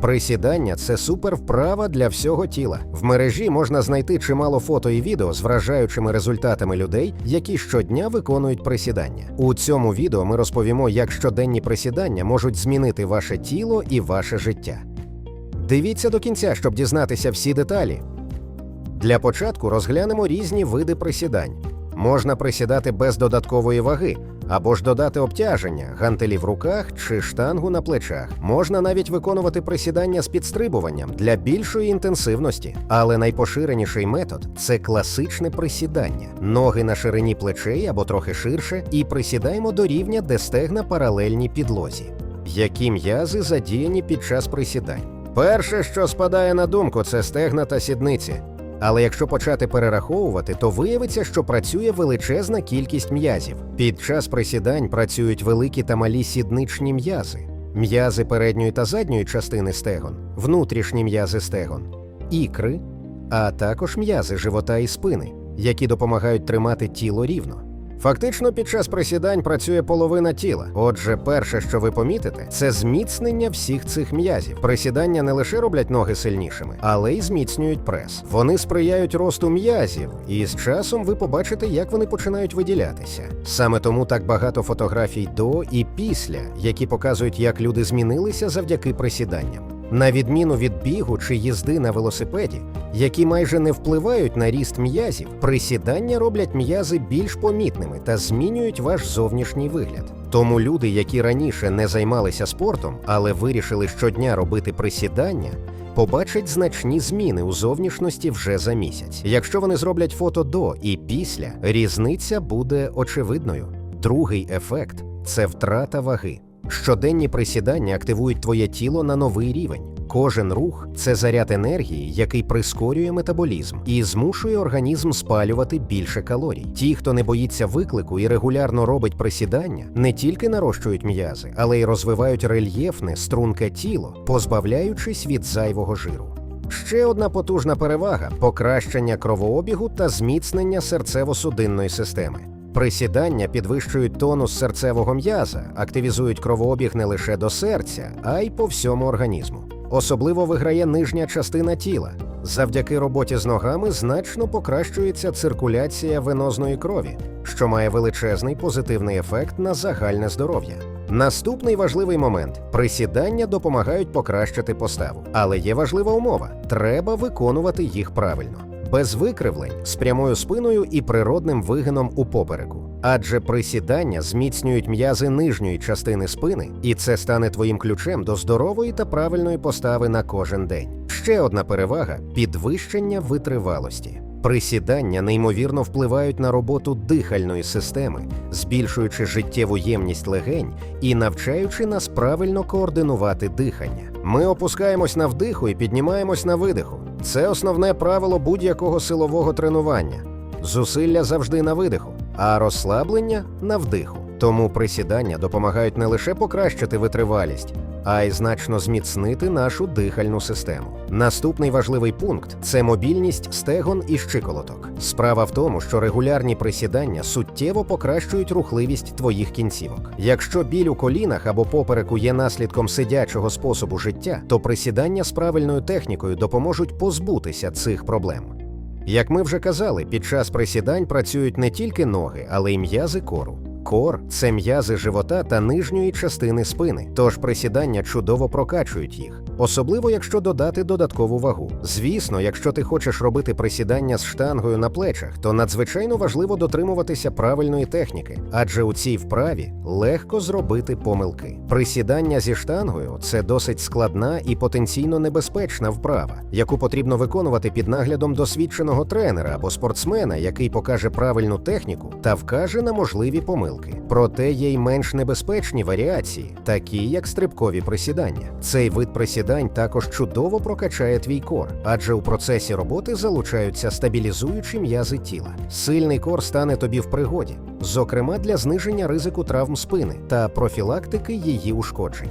Присідання це супер вправа для всього тіла. В мережі можна знайти чимало фото і відео з вражаючими результатами людей, які щодня виконують присідання. У цьому відео ми розповімо, як щоденні присідання можуть змінити ваше тіло і ваше життя. Дивіться до кінця, щоб дізнатися всі деталі. Для початку розглянемо різні види присідань. Можна присідати без додаткової ваги, або ж додати обтяження, гантелі в руках чи штангу на плечах. Можна навіть виконувати присідання з підстрибуванням для більшої інтенсивності. Але найпоширеніший метод це класичне присідання. Ноги на ширині плечей або трохи ширше, і присідаємо до рівня, де стегна паралельні підлозі. Які м'язи задіяні під час присідань? Перше, що спадає на думку, це стегна та сідниці. Але якщо почати перераховувати, то виявиться, що працює величезна кількість м'язів. Під час присідань працюють великі та малі сідничні м'язи, м'язи передньої та задньої частини стегон, внутрішні м'язи стегон, ікри, а також м'язи живота і спини, які допомагають тримати тіло рівно. Фактично, під час присідань працює половина тіла. Отже, перше, що ви помітите, це зміцнення всіх цих м'язів. Присідання не лише роблять ноги сильнішими, але й зміцнюють прес. Вони сприяють росту м'язів, і з часом ви побачите, як вони починають виділятися. Саме тому так багато фотографій до і після, які показують, як люди змінилися завдяки присіданням. На відміну від бігу чи їзди на велосипеді, які майже не впливають на ріст м'язів, присідання роблять м'язи більш помітними та змінюють ваш зовнішній вигляд. Тому люди, які раніше не займалися спортом, але вирішили щодня робити присідання, побачать значні зміни у зовнішності вже за місяць. Якщо вони зроблять фото до і після, різниця буде очевидною. Другий ефект це втрата ваги. Щоденні присідання активують твоє тіло на новий рівень. Кожен рух це заряд енергії, який прискорює метаболізм і змушує організм спалювати більше калорій. Ті, хто не боїться виклику і регулярно робить присідання, не тільки нарощують м'язи, але й розвивають рельєфне, струнке тіло, позбавляючись від зайвого жиру. Ще одна потужна перевага покращення кровообігу та зміцнення серцево-судинної системи. Присідання підвищують тонус серцевого м'яза, активізують кровообіг не лише до серця, а й по всьому організму. Особливо виграє нижня частина тіла. Завдяки роботі з ногами значно покращується циркуляція венозної крові, що має величезний позитивний ефект на загальне здоров'я. Наступний важливий момент присідання допомагають покращити поставу. Але є важлива умова: треба виконувати їх правильно без викривлень, з прямою спиною і природним вигином у попереку. Адже присідання зміцнюють м'язи нижньої частини спини, і це стане твоїм ключем до здорової та правильної постави на кожен день. Ще одна перевага підвищення витривалості. Присідання неймовірно впливають на роботу дихальної системи, збільшуючи життєву ємність легень і навчаючи нас правильно координувати дихання. Ми опускаємось на вдиху і піднімаємось на видиху. Це основне правило будь-якого силового тренування. Зусилля завжди на видиху, а розслаблення на вдиху. Тому присідання допомагають не лише покращити витривалість, а й значно зміцнити нашу дихальну систему. Наступний важливий пункт це мобільність стегон і щиколоток. Справа в тому, що регулярні присідання суттєво покращують рухливість твоїх кінцівок. Якщо біль у колінах або попереку є наслідком сидячого способу життя, то присідання з правильною технікою допоможуть позбутися цих проблем. Як ми вже казали, під час присідань працюють не тільки ноги, але й м'язи кору. Кор це м'язи живота та нижньої частини спини, тож присідання чудово прокачують їх, особливо якщо додати додаткову вагу. Звісно, якщо ти хочеш робити присідання з штангою на плечах, то надзвичайно важливо дотримуватися правильної техніки, адже у цій вправі легко зробити помилки. Присідання зі штангою це досить складна і потенційно небезпечна вправа, яку потрібно виконувати під наглядом досвідченого тренера або спортсмена, який покаже правильну техніку та вкаже на можливі помилки. Проте є й менш небезпечні варіації, такі як стрибкові присідання. Цей вид присідань також чудово прокачає твій кор, адже у процесі роботи залучаються стабілізуючі м'язи тіла. Сильний кор стане тобі в пригоді, зокрема для зниження ризику травм спини та профілактики її ушкоджень.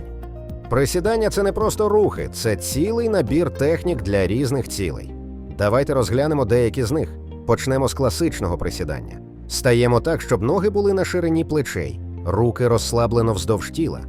Присідання це не просто рухи, це цілий набір технік для різних цілей. Давайте розглянемо деякі з них. Почнемо з класичного присідання. Стаємо так, щоб ноги були на ширині плечей, руки розслаблено вздовж тіла.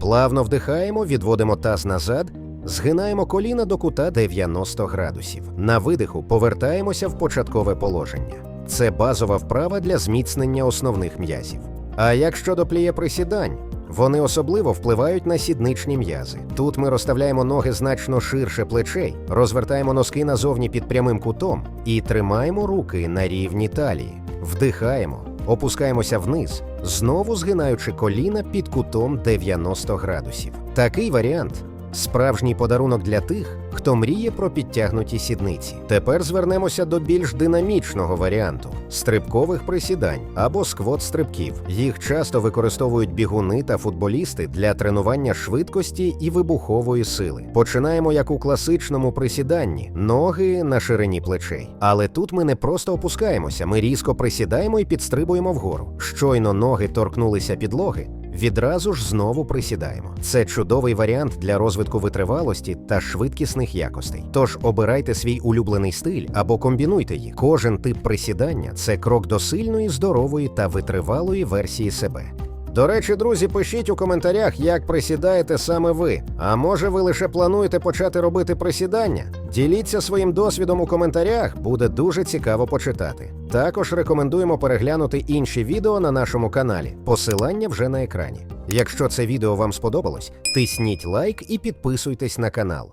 Плавно вдихаємо, відводимо таз назад Згинаємо коліна до кута 90 градусів. На видиху повертаємося в початкове положення. Це базова вправа для зміцнення основних м'язів. А як щодо пліє присідань? Вони особливо впливають на сідничні м'язи. Тут ми розставляємо ноги значно ширше плечей, розвертаємо носки назовні під прямим кутом і тримаємо руки на рівні талії. Вдихаємо, опускаємося вниз, знову згинаючи коліна під кутом 90 градусів. Такий варіант справжній подарунок для тих, хто мріє про підтягнуті сідниці. Тепер звернемося до більш динамічного варіанту стрибкових присідань або сквот-стрибків. Їх часто використовують бігуни та футболісти для тренування швидкості і вибухової сили. Починаємо як у класичному присіданні, ноги на ширині плечей. Але тут ми не просто опускаємося, ми різко присідаємо і підстрибуємо вгору. Щойно ноги торкнулися підлоги. Відразу ж знову присідаємо. Це чудовий варіант для розвитку витривалості та швидкісних якостей. Тож обирайте свій улюблений стиль або комбінуйте їх. Кожен тип присідання це крок до сильної, здорової та витривалої версії себе. До речі, друзі, пишіть у коментарях, як присідаєте саме ви. А може, ви лише плануєте почати робити присідання? Діліться своїм досвідом у коментарях, буде дуже цікаво почитати. Також рекомендуємо переглянути інші відео на нашому каналі. Посилання вже на екрані. Якщо це відео вам сподобалось, тисніть лайк і підписуйтесь на канал.